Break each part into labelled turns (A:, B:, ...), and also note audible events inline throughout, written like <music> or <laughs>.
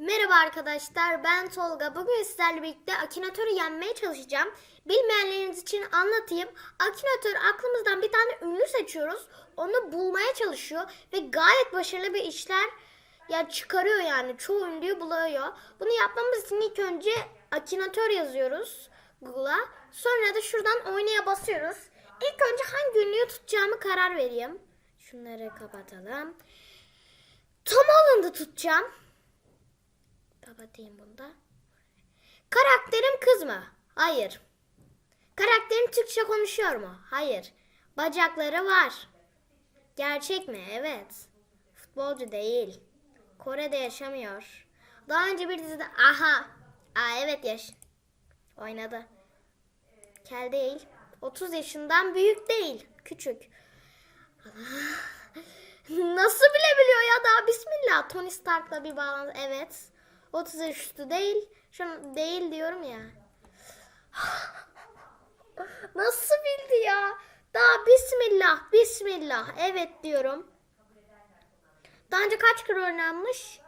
A: Merhaba arkadaşlar ben Tolga. Bugün sizlerle birlikte Akinator'u yenmeye çalışacağım. Bilmeyenleriniz için anlatayım. Akinator aklımızdan bir tane ünlü seçiyoruz. Onu bulmaya çalışıyor ve gayet başarılı bir işler ya çıkarıyor yani. Çoğu ünlüyü buluyor. Bunu yapmamız için ilk önce Akinator yazıyoruz Google'a. Sonra da şuradan oynaya basıyoruz. İlk önce hangi ünlüyü tutacağımı karar vereyim. Şunları kapatalım. Tom Holland'ı tutacağım. Kapatayım bunu da. Karakterim kız mı? Hayır. Karakterim Türkçe konuşuyor mu? Hayır. Bacakları var. Gerçek mi? Evet. Futbolcu değil. Kore'de yaşamıyor. Daha önce bir dizide aha. Aa evet yaş. Oynadı. Kel değil. 30 yaşından büyük değil. Küçük. <laughs> Nasıl bilebiliyor ya daha bismillah. Tony Stark'la bir bağlantı. Evet. 30 yaş üstü değil. Şu an değil diyorum ya. Nasıl bildi ya? Daha bismillah, bismillah. Evet diyorum. Daha önce kaç kere oynanmış?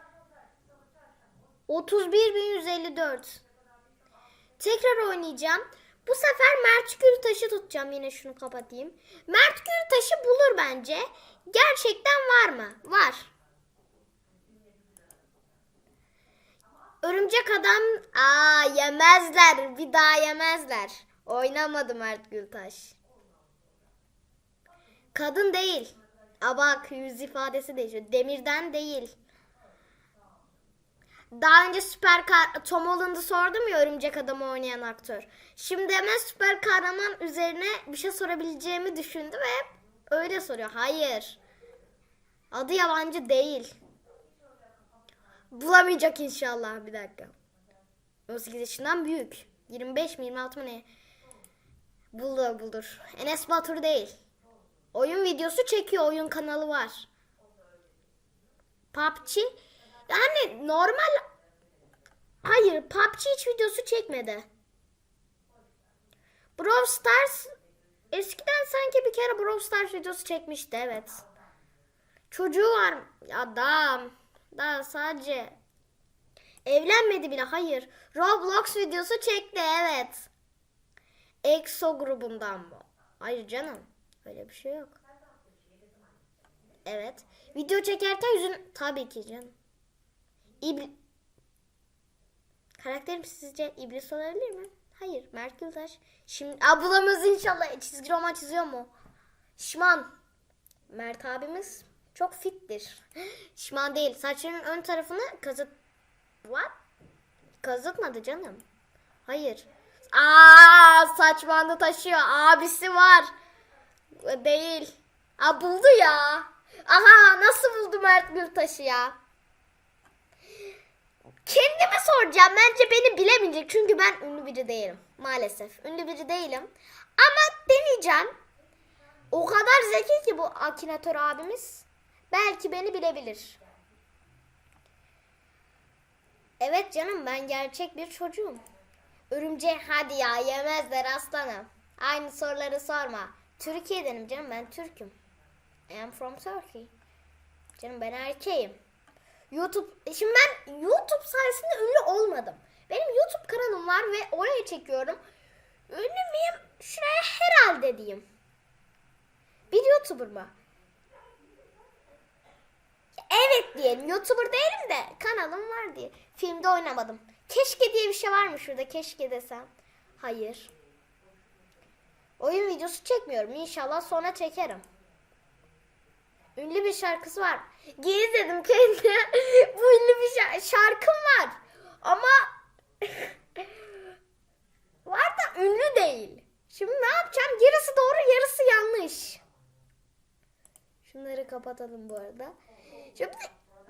A: 31.154. Tekrar oynayacağım. Bu sefer Mert Gürtaş'ı tutacağım. Yine şunu kapatayım. Mert Gürtaş'ı bulur bence. Gerçekten var mı? Var. Örümcek adam aa yemezler. Bir daha yemezler. Oynamadı Mert Gültaş. Kadın değil. Aa bak yüz ifadesi değişiyor. Demirden değil. Daha önce süper kar Tom Holland'ı sordum ya örümcek adamı oynayan aktör. Şimdi hemen süper kahraman üzerine bir şey sorabileceğimi düşündü ve öyle soruyor. Hayır. Adı yabancı değil. Bulamayacak inşallah bir dakika. 18 yaşından büyük. 25 mi 26 mı ne? Buldur buldur. Enes Batur değil. Oyun videosu çekiyor. Oyun kanalı var. PUBG. Yani normal... Hayır PUBG hiç videosu çekmedi. Brawl Stars... Eskiden sanki bir kere Brawl Stars videosu çekmişti evet. Çocuğu var. Ya daha... Sadece... Evlenmedi bile hayır. Roblox videosu çekti evet. EXO grubundan mı? Hayır canım. Öyle bir şey yok. Evet. Video çekerken yüzün tabii ki canım. İbli... Karakterim sizce iblis olabilir mi? Hayır. Mert Gültaş. Şimdi Aa, bulamıyoruz inşallah. Çizgi roman çiziyor mu? Şişman. Mert abimiz çok fittir. Şişman değil. Saçlarının ön tarafını kazıt... What? Kazıtmadı canım. Hayır. Aa saç bandı taşıyor. Abisi var. Değil. Aa buldu ya. Aha nasıl buldu Mert Gültaş'ı ya? Kendime soracağım. Bence beni bilemeyecek. Çünkü ben ünlü biri değilim. Maalesef. Ünlü biri değilim. Ama deneyeceğim. O kadar zeki ki bu Akinator abimiz. Belki beni bilebilir. Evet canım ben gerçek bir çocuğum. Örümcek hadi ya yemezler aslanım. Aynı soruları sorma. Türkiye'denim canım ben Türk'üm. I am from Turkey. Canım ben erkeğim. YouTube şimdi ben YouTube sayesinde ünlü olmadım. Benim YouTube kanalım var ve oraya çekiyorum. Ünlü müyüm? Şuraya herhalde diyeyim. Bir YouTuber mı? Evet diyelim. YouTuber değilim de kanalım var diye. Filmde oynamadım. Keşke diye bir şey var mı şurada? Keşke desem. Hayır. Oyun videosu çekmiyorum. İnşallah sonra çekerim. Ünlü bir şarkısı var. Geri dedim kendi. <laughs> Bu ünlü bir şa- şarkım var. Ama <laughs> var da ünlü değil. Şimdi ne yapacağım? Yarısı doğru yarısı yanlış. Şunları kapatalım bu arada. Şimdi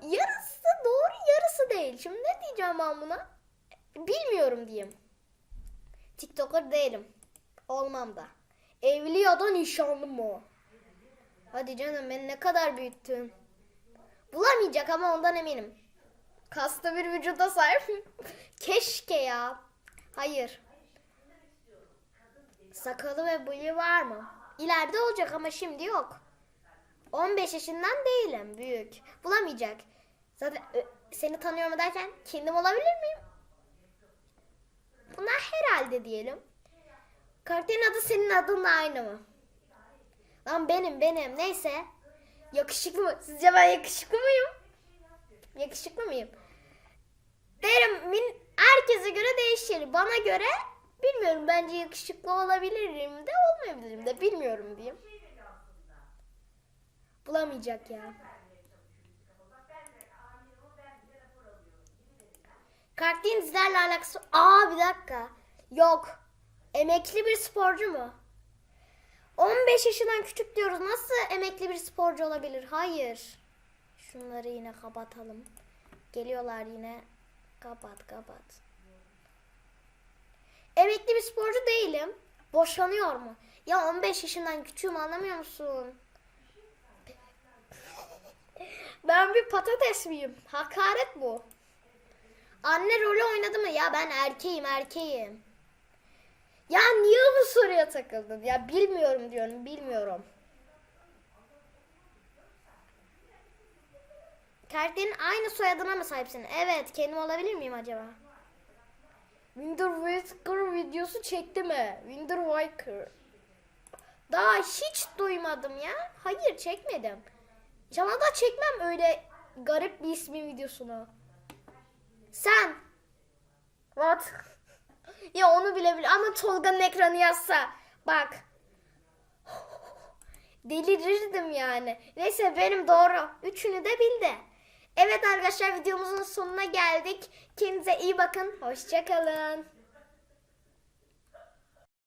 A: yarısı doğru yarısı değil. Şimdi ne diyeceğim ben buna? Bilmiyorum diyeyim. TikToker değilim. Olmam da. Evli ya da nişanlı mı? Hadi canım beni ne kadar büyüttün. Bulamayacak ama ondan eminim. Kaslı bir vücuda sahip. <laughs> Keşke ya. Hayır. Sakalı ve bıyığı var mı? İleride olacak ama şimdi yok. 15 yaşından değilim büyük. Bulamayacak. Zaten ö- seni tanıyorum derken kendim olabilir miyim? Buna herhalde diyelim. Karakterin adı senin adınla aynı mı? Lan benim benim neyse. Yakışıklı mı? Sizce ben yakışıklı mıyım? Yakışıklı mıyım? Derim min, herkese göre değişir. Bana göre bilmiyorum bence yakışıklı olabilirim de olmayabilirim de bilmiyorum diyeyim. Bulamayacak ya. Karakterin dizilerle alakası... Aa bir dakika. Yok. Emekli bir sporcu mu? 15 yaşından küçük diyoruz. Nasıl emekli bir sporcu olabilir? Hayır. Şunları yine kapatalım. Geliyorlar yine. Kapat kapat. Emekli bir sporcu değilim. Boşanıyor mu? Ya 15 yaşından küçüğüm anlamıyor musun? <laughs> Ben bir patates miyim? Hakaret bu. Anne rolü oynadı mı? Ya ben erkeğim erkeğim. Ya niye bu soruya takıldın? Ya bilmiyorum diyorum bilmiyorum. Karakterin aynı soyadına mı sahipsin? Evet kendim olabilir miyim acaba? Winter Waker videosu çekti mi? Winter Waker. Daha hiç duymadım ya. Hayır çekmedim. Sana da çekmem öyle garip bir ismin videosunu. Sen. What? <laughs> ya onu bile bile ama Tolga'nın ekranı yazsa. Bak. <laughs> Delirirdim yani. Neyse benim doğru. Üçünü de bildi. Evet arkadaşlar videomuzun sonuna geldik. Kendinize iyi bakın. Hoşçakalın.